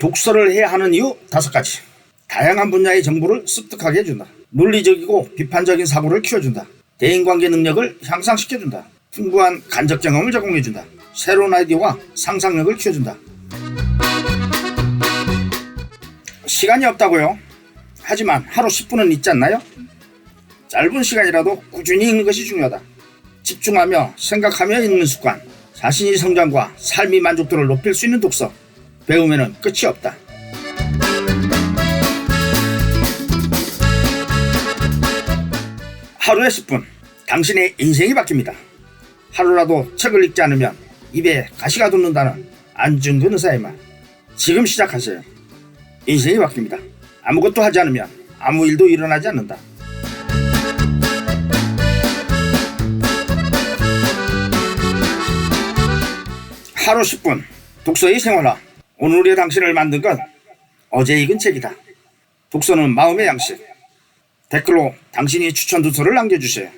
독서를 해야 하는 이유 다섯 가지. 다양한 분야의 정보를 습득하게 해준다. 논리적이고 비판적인 사고를 키워준다. 대인관계 능력을 향상시켜준다. 풍부한 간접 경험을 제공해준다. 새로운 아이디어와 상상력을 키워준다. 시간이 없다고요? 하지만 하루 10분은 있지 않나요? 짧은 시간이라도 꾸준히 읽는 것이 중요하다. 집중하며 생각하며 읽는 습관, 자신의 성장과 삶의 만족도를 높일 수 있는 독서, 배우면은 끝이 없다. 하루에 10분, 당신의 인생이 바뀝니다. 하루라도 책을 읽지 않으면 입에 가시가 돋는다는 안중근 의사의 말. 지금 시작하세요. 인생이 바뀝니다. 아무것도 하지 않으면 아무 일도 일어나지 않는다. 하루 10분 독서의 생활화 오늘의 당신을 만든 건 어제 읽은 책이다. 독서는 마음의 양식. 댓글로 당신이 추천 도서를 남겨주세요